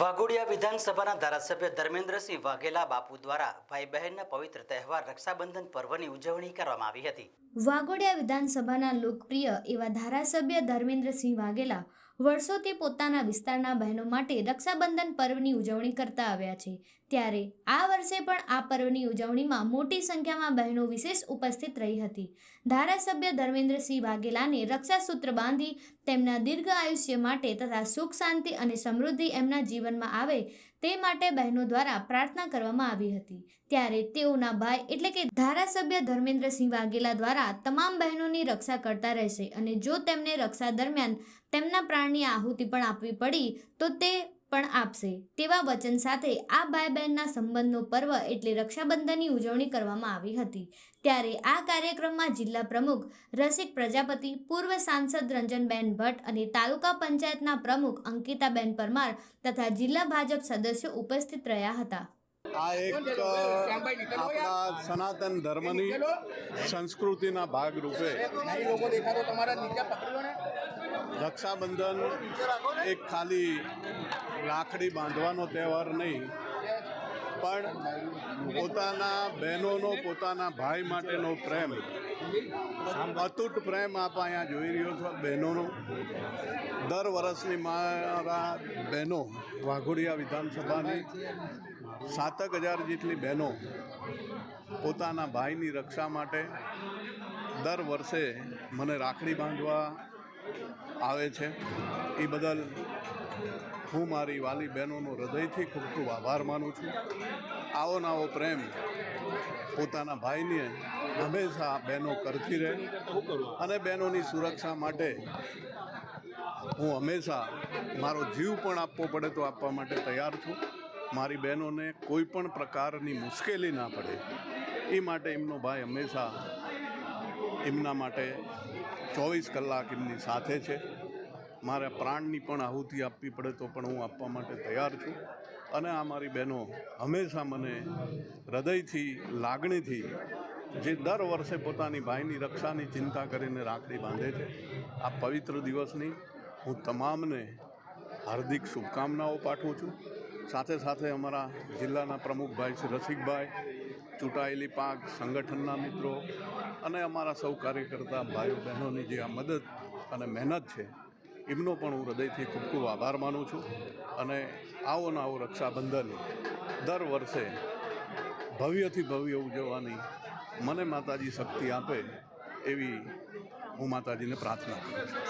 વાઘોડિયા વિધાનસભાના ધારાસભ્ય ધર્મેન્દ્રસિંહ વાઘેલા બાપુ દ્વારા ભાઈ બહેનના પવિત્ર તહેવાર રક્ષાબંધન પર્વની ઉજવણી કરવામાં આવી હતી. વાઘોડિયા વિધાનસભાના લોકપ્રિય એવા ધારાસભ્ય ધર્મેન્દ્રસિંહ વાઘેલા વર્ષોથી પોતાના વિસ્તારના બહેનો માટે રક્ષાબંધન પર્વની ઉજવણી કરતા આવ્યા છે. ત્યારે આ વર્ષે પણ આ પર્વની ઉજવણીમાં મોટી સંખ્યામાં બહેનો વિશેષ ઉપસ્થિત રહી હતી. ધારાસભ્ય ધર્મેન્દ્રસિંહ વાઘેલાને રક્ષાસૂત્ર બાંધી તેમના દીર્ઘ આયુષ્ય માટે તથા સુખ, શાંતિ અને સમૃદ્ધિ એમના જીવનમાં આવે તે માટે બહેનો દ્વારા પ્રાર્થના કરવામાં આવી હતી. ત્યારે તેઓના ભાઈ એટલે કે ધારાસભ્ય ધર્મેન્દ્રસિંહ વાઘેલા દ્વારા તમામ બહેનોની રક્ષા કરતા રહેશે અને જો તેમને રક્ષા દરમિયાન તેમના પ્રાણની આહુતિ પણ આપવી પડી, તો તે પણ આપશે. તેવા વચન સાથે આ ભાઈ બહેનના સંબંધનો પર્વ એટલે રક્ષાબંધનની ઉજવણી કરવામાં આવી હતી. ત્યારે આ કાર્યક્રમમાં જિલ્લા પ્રમુખ, રસિક પ્રજાપતિ, પૂર્વ સાંસદ રંજનબેન ભટ્ટ અને તાલુકા પંચાયતના પ્રમુખ અંકિતાબેન પરમાર તથા જિલ્લા ભાજપ સદસ્યો ઉપસ્થિત રહ્યા હતા. આ એક આપણા સનાતન ધર્મની સંસ્કૃતિના ભાગરૂપે રક્ષાબંધન એક ખાલી રાખડી બાંધવાનો તહેવાર નહીં, પણ પોતાના બહેનોનો, પોતાના ભાઈ માટેનો પ્રેમ, અતૂટ પ્રેમ આપ અહીંયા જોઈ રહ્યો છો બહેનોનો. દર વર્ષની મારા બહેનો વાઘોડિયા વિધાનસભાની સાતક હજાર જેટલી બહેનો પોતાના ભાઈની રક્ષા માટે દર વર્ષે મને રાખડી બાંધવા આવે છે. એ બદલ હું મારી વાલી બહેનોનો હૃદયથી ખૂબ ખૂબ આભાર માનું છું. આવો નાવો પ્રેમ પોતાના ભાઈને હંમેશા બહેનો કરતી રહે અને બહેનોની સુરક્ષા માટે હું હંમેશા મારો જીવ પણ આપવો પડે તો આપવા માટે તૈયાર છું. મારી બહેનોને કોઈ પણ પ્રકારની મુશ્કેલી ના પડે. એ માટે એમનો ભાઈ હંમેશા એમના માટે ચોવીસ કલાક એમની સાથે છે. મારે પ્રાણની પણ આહુતિ આપવી પડે તો પણ હું આપવા માટે તૈયાર છું. અને આ મારી બહેનો હંમેશા મને હૃદયથી, લાગણીથી, જે દર વર્ષે પોતાની ભાઈની રક્ષાની ચિંતા કરીને રાખડી બાંધે છે, આ પવિત્ર દિવસની હું તમામને હાર્દિક શુભકામનાઓ પાઠવું છું. સાથે સાથે અમારા જિલ્લાના પ્રમુખભાઈ શ્રી રસિકભાઈ, ચૂંટાયેલી પાક સંગઠનના મિત્રો અને અમારા સૌ કાર્યકર્તા ભાઈઓ બહેનોની જે આ મદદ અને મહેનત છે એમનો પણ હું હૃદયથી ખૂબ ખૂબ આભાર માનું છું અને આવો ને આવો રક્ષાબંધન દર વર્ષે ભવ્યથી ભવ્ય ઉજવવાની મને માતાજી શક્તિ આપે એવી હું માતાજીને પ્રાર્થના કરું છું.